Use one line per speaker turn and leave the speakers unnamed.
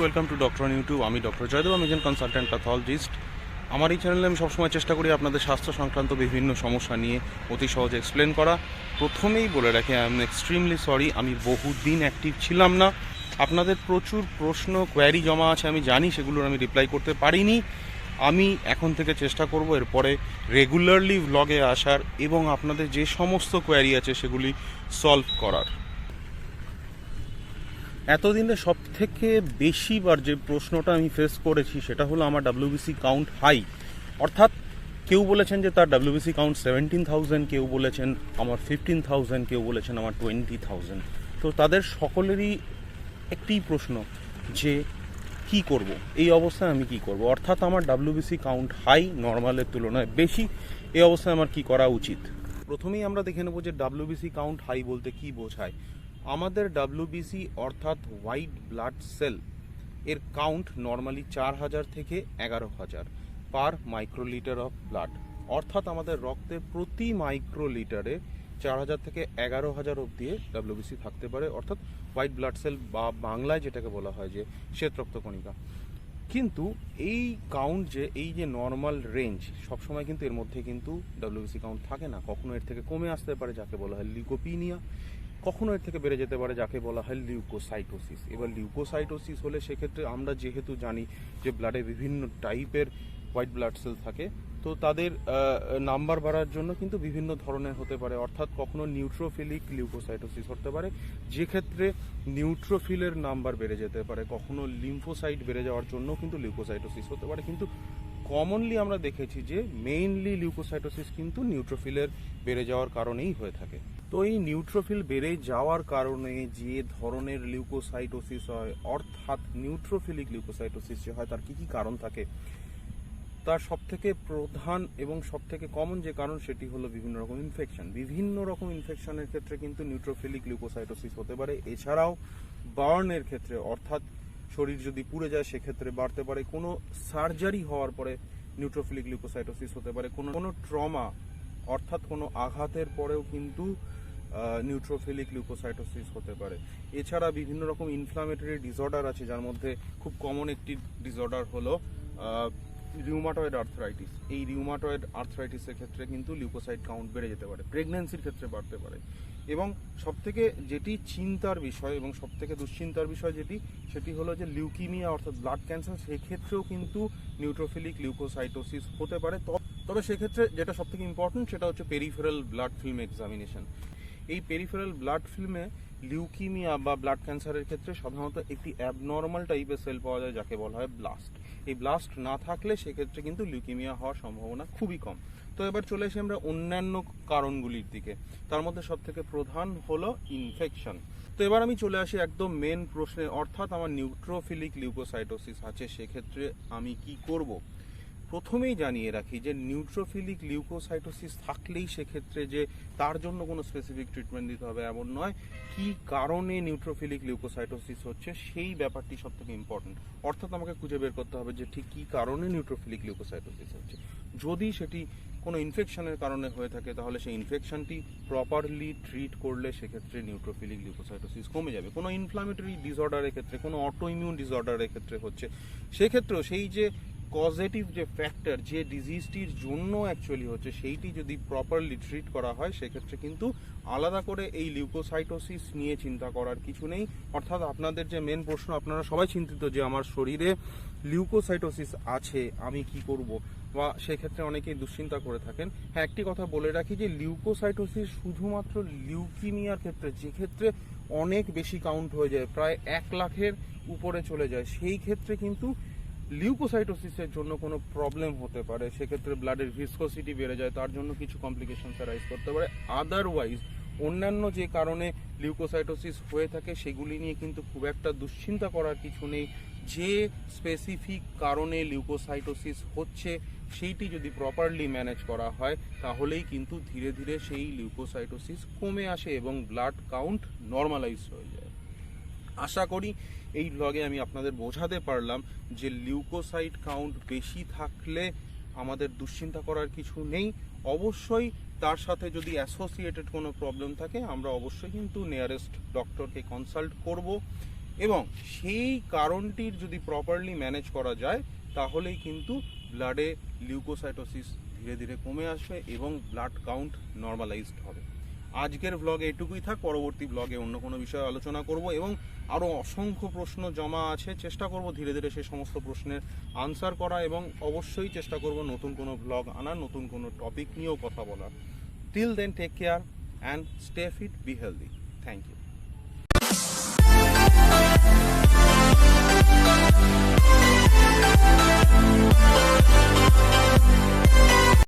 Welcome to doctor YouTube আমি doctor Joydeb আমি একজন কনসালট্যান্ট প্যাথলজিস্ট আমার এই চ্যানেলে আমি সবসময় চেষ্টা করি আপনাদের স্বাস্থ্য সংক্রান্ত বিভিন্ন সমস্যা নিয়ে অতি সহজে এক্সপ্লেন করা। প্রথমেই বলে রাখি আই এম এক্সট্রিমলি সরি আমি বহুদিন অ্যাক্টিভ ছিলাম না। আপনাদের প্রচুর প্রশ্ন কোয়ারি জমা আছে, আমি জানি, সেগুলোর আমি রিপ্লাই করতে পারিনি। আমি এখন থেকে চেষ্টা করব এরপরে রেগুলারলি ভ্লগে আসার এবং আপনাদের যে সমস্ত কোয়ারি আছে, সেগুলি সলভ করার। এতদিনে সব থেকে বেশিবার যে প্রশ্নটা আমি ফেস করেছি, সেটা হলো আমার ডাব্লিউবিসি কাউন্ট হাই অর্থাৎ কেউ বলেছেন যে তার ডাব্লিউবিসি কাউন্ট সেভেন্টিন থাউজেন্ড কেউ বলেছেন আমার ফিফটিন থাউজেন্ড কেউ বলেছেন আমার টোয়েন্টি থাউজেন্ড তো তাদের সকলেরই একটি প্রশ্ন যে, কি করব? এই অবস্থায় আমি কি করব? অর্থাৎ আমার ডাব্লিউবিসি কাউন্ট হাই নর্মালের তুলনায় বেশি, এই অবস্থায় আমার কি করা উচিত? প্রথমেই আমরা দেখে নেব যে ডাব্লিউবিসি কাউন্ট হাই বলতে কি বোঝায়। আমাদের ডাব্লিউবিসি অর্থাৎ হোয়াইট ব্লাড সেল এর কাউন্ট নর্মালি চার হাজার থেকে এগারো হাজার পার মাইক্রোলিটার অফ ব্লাড অর্থাৎ আমাদের রক্তের প্রতি মাইক্রোলিটারে চার হাজার থেকে এগারো হাজার অব্দি ডাব্লিউবিসি থাকতে পারে। অর্থাৎ হোয়াইট ব্লাড সেল বা বাংলায় যেটাকে বলা হয় যে শ্বেত রক্তকণিকা কিন্তু এই কাউন্ট যে, এই যে নর্মাল রেঞ্জ সবসময় কিন্তু এর মধ্যে কিন্তু ডাব্লিউবিসি কাউন্ট থাকে না। কখনো এর থেকে কমে আসতে পারে, যাকে বলা হয় লিউকোপিনিয়া কখনো এর থেকে বেড়ে যেতে পারে যাকে বলা হয় লিউকোসাইটোসিস এবার লিউকোসাইটোসিস হলে সেক্ষেত্রে আমরা যেহেতু জানি যে ব্লাডে বিভিন্ন টাইপের হোয়াইট ব্লাড সেল থাকে, তো তাদের নাম্বার বাড়ার জন্য কিন্তু বিভিন্ন ধরনের হতে পারে। অর্থাৎ কখনো নিউট্রোফিলিক লিউকোসাইটোসিস হতে পারে যে ক্ষেত্রে নিউট্রোফিলের নাম্বার বেড়ে যেতে পারে। কখনো লিম্ফোসাইট বেড়ে যাওয়ার জন্য কিন্তু লিউকোসাইটোসিস হতে পারে। কিন্তু কমনলি আমরা দেখেছি যে মেইনলি লিউকোসাইটোসিস কিন্তু নিউট্রোফিলের বেড়ে যাওয়ার কারণেই হয়ে থাকে। তো এই নিউট্রোফিল বেড়ে যাওয়ার কারণে যে ধরনের লিউকোসাইটোসিস হয়, অর্থাৎ নিউট্রোফিলিক লিউকোসাইটোসিস যে হয়, তার কি কি কারণ থাকে? তার সব থেকে প্রধান এবং সব থেকে কমন যে কারণ, সেটি হলো বিভিন্ন রকম ইনফেকশন বিভিন্ন রকম ইনফেকশনের ক্ষেত্রে কিন্তু নিউট্রোফিলিক লিউকোসাইটোসিস হতে পারে। এছাড়াও বার্নের ক্ষেত্রে, অর্থাৎ শরীর যদি পুড়ে যায়, সেক্ষেত্রে বাড়তে পারে। কোনো সার্জারি হওয়ার পরে নিউট্রোফিলিক লিউকোসাইটোসিস হতে পারে। কোনো কোনো ট্রমা অর্থাৎ কোনো আঘাতের পরেও কিন্তু নিউট্রোফিলিক লিউকোসাইটোসিস হতে পারে। এছাড়া বিভিন্ন রকম ইনফ্লামেটরি ডিসঅর্ডার আছে, যার মধ্যে খুব কমন একটি ডিসঅর্ডার হলো রিউমাটয়েড আর্থরাইটিস এই রিউমাটয়েড আর্থরাইটিসের ক্ষেত্রে কিন্তু লিউকোসাইট কাউন্ট বেড়ে যেতে পারে প্রেগন্যান্সির ক্ষেত্রে বাড়তে পারে। এবং সবথেকে যেটি চিন্তার বিষয় এবং সবথেকে দুশ্চিন্তার বিষয় যেটি, সেটি হলো যে লিউকিমিয়া অর্থাৎ ব্লাড ক্যান্সার সেক্ষেত্রেও কিন্তু নিউট্রোফিলিক লিউকোসাইটোসিস হতে পারে। তবে সেক্ষেত্রে যেটা সবথেকে ইম্পর্টেন্ট সেটা হচ্ছে পেরিফেরাল ব্লাড ফিল্ম এক্সামিনেশন এই পেরিফেরাল ব্লাড ফিল্মে লিউকিমিয়া বা ব্লাড ক্যান্সারের ক্ষেত্রে সাধারণত একটি অ্যাবনর্মাল টাইপের সেল পাওয়া যায়, যাকে বলা হয় ব্লাস্ট এই ব্লাস্ট না থাকলে সেক্ষেত্রে কিন্তু লিউকিমিয়া হওয়ার সম্ভাবনা খুবই কম। তো এবার চলে এসে আমরা অন্যান্য কারণগুলির দিকে। তার মধ্যে সব থেকে প্রধান হলো ইনফেকশন তো এবার আমি চলে আসি একদম মেন প্রশ্নে, অর্থাৎ আমার নিউট্রোফিলিক লিউকোসাইটোসিস আছে, সেক্ষেত্রে আমি কি করব? প্রথমেই জানিয়ে রাখি যে নিউট্রোফিলিক লিউকোসাইটোসিস থাকলেই সেক্ষেত্রে যে তার জন্য কোনো স্পেসিফিক ট্রিটমেন্ট দিতে হবে এমন নয়। কি কারণে নিউট্রোফিলিক লিউকোসাইটোসিস হচ্ছে সেই ব্যাপারটি সব থেকে ইম্পর্টেন্ট অর্থাৎ আমাকে খুঁজে বের করতে হবে যে ঠিক কী কারণে নিউট্রোফিলিক লিউকোসাইটোসিস হচ্ছে। যদি সেটি কোনো ইনফেকশনের কারণে হয়ে থাকে, তাহলে সেই ইনফেকশনটি প্রপারলি ট্রিট করলে সেক্ষেত্রে নিউট্রোফিলিক লিউকোসাইটোসিস কমে যাবে। কোনো ইনফ্লামেটরি ডিসঅর্ডারের ক্ষেত্রে, কোনো অটো ইমিউন ডিসঅর্ডারের ক্ষেত্রে হচ্ছে। সেক্ষেত্রেও সেই যে কজেটিভ যে ফ্যাক্টর যে ডিজিজটির জন্য অ্যাকচুয়ালি হচ্ছে, সেইটি যদি প্রপারলি ট্রিট করা হয়, সেক্ষেত্রে কিন্তু আলাদা করে এই লিউকোসাইটোসিস নিয়ে চিন্তা করার কিছু নেই। অর্থাৎ আপনাদের যে মেন প্রশ্ন, আপনারা সবাই চিন্তিত যে আমার শরীরে লিউকোসাইটোসিস আছে, আমি কি করব? বা সেক্ষেত্রে অনেকেই দুশ্চিন্তা করে থাকেন। হ্যাঁ একটি কথা বলে রাখি যে লিউকোসাইটোসিস শুধুমাত্র লিউকিমিয়ার ক্ষেত্রে, যে ক্ষেত্রে অনেক বেশি কাউন্ট হয়ে যায়, প্রায় এক লাখের উপরে চলে যায়, সেই ক্ষেত্রে কিন্তু লিউকোসাইটোসিসের জন্য কোনো প্রবলেম হতে পারে, সেক্ষেত্রে ব্লাডের ভিসকোসিটি বেড়ে যায়, তার জন্য কিছু কমপ্লিকেশনস রাইজ করতে পারে। আদারওয়াইজ অন্যান্য যে কারণে লিউকোসাইটোসিস হয়ে থাকে, সেগুলি নিয়ে কিন্তু খুব একটা দুশ্চিন্তা করার কিছু নেই। যে স্পেসিফিক কারণে লিউকোসাইটোসিস হচ্ছে, সেইটি যদি প্রপারলি ম্যানেজ করা হয়, তাহলেই কিন্তু ধীরে ধীরে সেই লিউকোসাইটোসিস কমে আসে এবং ব্লাড কাউন্ট নর্মালাইজ হয়ে যায়। আশা করি এই ব্লগে আমি আপনাদের বোঝাতে পারলাম যে লিউকোসাইট কাউন্ট বেশি থাকলে আমাদের দুশ্চিন্তা করার কিছু নেই। অবশ্যই তার সাথে যদি অ্যাসোসিয়েটেড কোনো প্রবলেম থাকে, আমরা অবশ্যই কিন্তু নিয়ারেস্ট ডক্টরকে কনসাল্ট করব এবং সেই কারণটির যদি প্রপারলি ম্যানেজ করা যায়, তাহলেই কিন্তু ব্লাডে লিউকোসাইটোসিস ধীরে ধীরে কমে আসবে এবং ব্লাড কাউন্ট নর্মালাইজড হবে। আজকের ব্লগে এটুকুই থাক, পরবর্তী ব্লগে অন্য কোনো বিষয়ে আলোচনা করব এবং আরও অসংখ্য প্রশ্ন জমা আছে। চেষ্টা করব ধীরে ধীরে সেই সমস্ত প্রশ্নের আনসার করা এবং অবশ্যই চেষ্টা করব নতুন কোনো ব্লগ আনার, নতুন কোনো টপিক নিয়েও কথা বলার। Till then take care and stay fit be healthy thank you